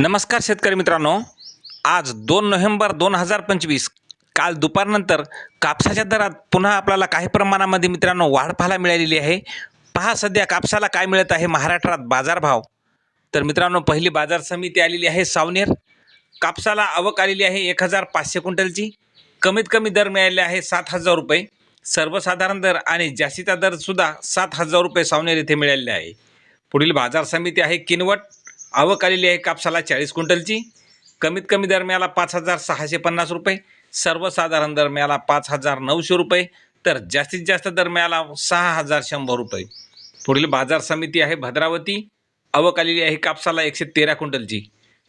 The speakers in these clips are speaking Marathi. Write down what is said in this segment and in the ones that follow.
नमस्कार शेतकरी मित्रांनो. आज दोन नोव्हेंबर दोन हजार पंचवीस काल दुपारनंतर कापसाच्या दरात पुन्हा आपल्याला काही प्रमाणामध्ये मित्रांनो वाढ पाहायला मिळालेली आहे. पहा सध्या कापसाला काय मिळत आहे महाराष्ट्रात बाजारभाव. तर मित्रांनो पहिली बाजार समिती आलेली आहे सावनेर. कापसाला आवक आलेली आहे एक हजार पाचशे क्विंटलची. कमीत कमी दर मिळाले आहे सात हजार रुपये. सर्वसाधारण दर आणि जास्तीचा दरसुद्धा सात हजार रुपये सावनेर येथे मिळालेले आहे. पुढील बाजार समिती आहे किनवट. आवक आलेली आहे कापसाला चाळीस क्विंटलची. कमीत कमी दरम्याला पाच हजार सहाशे पन्नास रुपये. सर्वसाधारण दरम्याला पाच हजार नऊशे रुपये. तर जास्तीत जास्त दरम्याला सहा हजार शंभर रुपये. पुढील बाजार समिती आहे भद्रावती. आवक आलेली आहे कापसाला एकशे तेरा क्विंटलची.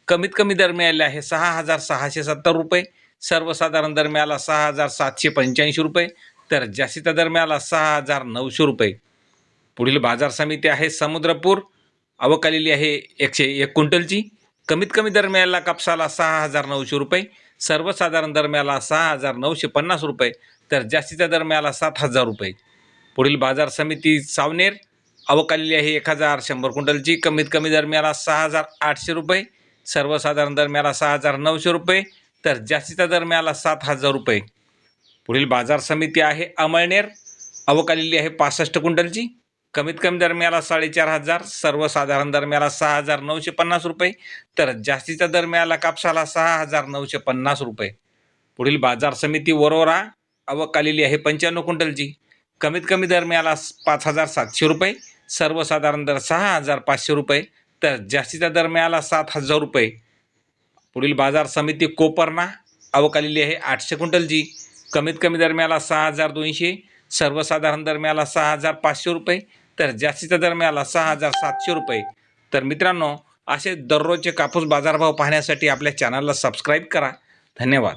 कमीत कमी दर मिळाले आहे सहा हजार सहाशे सत्तर रुपये. सर्वसाधारण दर मिळाला सहा हजार सातशे पंच्याऐंशी रुपये. तर जास्तीचा दर मिळाला सहा हजार नऊशे रुपये. पुढील बाजार समिती आहे समुद्रपूर. आवक आलेली आहे एकशे एक क्विंटलची. कमीत कमी दर मिळाला कापसाला सहा हजार नऊशे रुपये सर्वसाधारण दर मिळाला सहा हजार नऊशे पन्नास रुपये तर जास्तीचा दर मिळाला सात हजार रुपये. पुढील बाजार समिती सावनेर आवक आलेली आहे एक हजार शंभर क्विंटलची कमीत कमी दर मिळाला सहा हजार आठशे रुपये सर्वसाधारण दर मिळाला सहा हजार नऊशे रुपये तर जास्तीचा दर मिळाला सात हजार रुपये. पुढील बाजार समिती आहे अमळनेर आवक आलेली आहे पासष्ट क्विंटलची कमीत कमी दरम्याला साडेचार हजार सर्वसाधारण दरम्याला सहा हजार नऊशे पन्नास रुपये तर जास्तीच्या दरम्याला कापसाला सहा हजार नऊशे पन्नास रुपये. पुढील बाजार समिती वरोरा आवक आलेली आहे पंच्याण्णव क्विंटलची. कमीत कमी दरम्याला पाच हजार सातशे रुपये सर्वसाधारण दर सहा हजार पाचशे रुपये तर जास्तीच्या दरम्याला सात हजार रुपये. पुढील बाजार समिती कोपरना आवक आलेली आहे आठशे क्विंटलची. कमीत कमी दरम्याला सहा हजार दोनशे सर्वसाधारण दरम्याला सहा हजार पाचशे रुपये तर जास्तीचा दर मिळाला सहा हजार सातशे रुपये. तर मित्रांनो असे दररोजचे कापूस बाजारभाव पाहण्यासाठी आपल्या चॅनलला सबस्क्राईब करा. धन्यवाद.